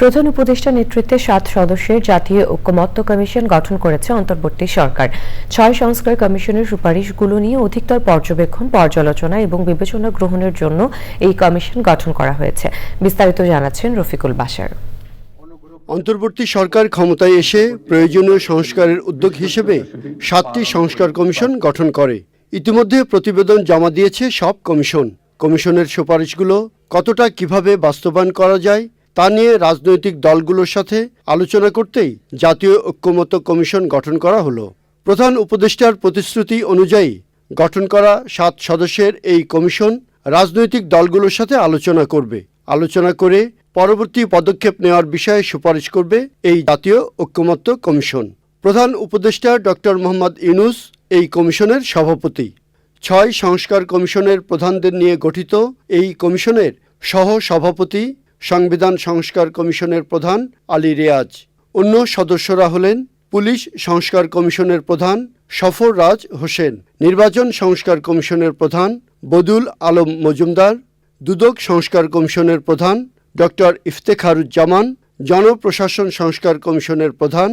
প্রধান উপদেষ্টা নেতৃত্বে সাত সদস্যের জাতীয় ঐক্যমত্য কমিশন গঠন করেছে অন্তর্বর্তী সরকার। ছয় সংস্কার কমিশনের সুপারিশগুলো নিয়ে অধিকতর পর্যবেক্ষণ, পর্যালোচনা এবং বিবেচনা গ্রহণের জন্য এই কমিশন গঠন করা হয়েছে। বিস্তারিত জানাচ্ছেন রফিকুল বাশার অন্তর্বর্তী সরকার ক্ষমতায় এসে প্রয়োজনীয় সংস্কারের উদ্যোগ হিসেবে সাতটি সংস্কার কমিশন গঠন করে। ইতিমধ্যে প্রতিবেদন জমা দিয়েছে সব কমিশন। কমিশনের সুপারিশগুলো কতটা কীভাবে বাস্তবায়ন করা যায় তা নিয়ে রাজনৈতিক দলগুলোর সাথে আলোচনা করতেই জাতীয় ঐক্যমত্য কমিশন গঠন করা হলো। প্রধান উপদেষ্টার প্রতিশ্রুতি অনুযায়ী গঠন করা সাত সদস্যের এই কমিশন রাজনৈতিক দলগুলোর সাথে আলোচনা করবে। আলোচনা করে পরবর্তী পদক্ষেপ নেওয়ার বিষয়ে সুপারিশ করবে এই জাতীয় ঐক্যমত্য কমিশন। প্রধান উপদেষ্টা ডক্টর মোহাম্মদ ইউনুস এই কমিশনের সভাপতি। ছয় সংস্কার কমিশনের প্রধানদের নিয়ে গঠিত এই কমিশনের সহ সভাপতি সংবিধান সংস্কার কমিশনের প্রধান আলী রেয়াজ। অন্য সদস্যরা হলেন পুলিশ সংস্কার কমিশনের প্রধান সফর রাজ হোসেন। নির্বাচন সংস্কার কমিশনের প্রধান বদুল আলম মজুমদার। দুদক সংস্কার কমিশনের প্রধান ডক্টর ইফতেখারুজ্জামান। জনপ্রশাসন সংস্কার কমিশনের প্রধান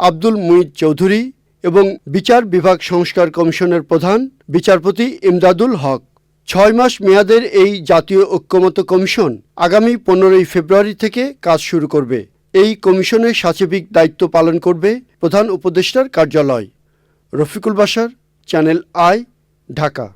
আব্দুল মুইদ চৌধুরী এবং বিচার বিভাগ সংস্কার কমিশনের প্রধান বিচারপতি ইমদাদুল হক। ছয় মাস মেয়াদের এই জাতীয় ঐক্যমত কমিশন আগামী পনেরোই ফেব্রুয়ারি থেকে কাজ শুরু করবে। এই কমিশনের সাচিবিক দায়িত্ব পালন করবে প্রধান উপদেষ্টার কার্যালয়। রফিকুল বাসার চ্যানেল আই, ঢাকা।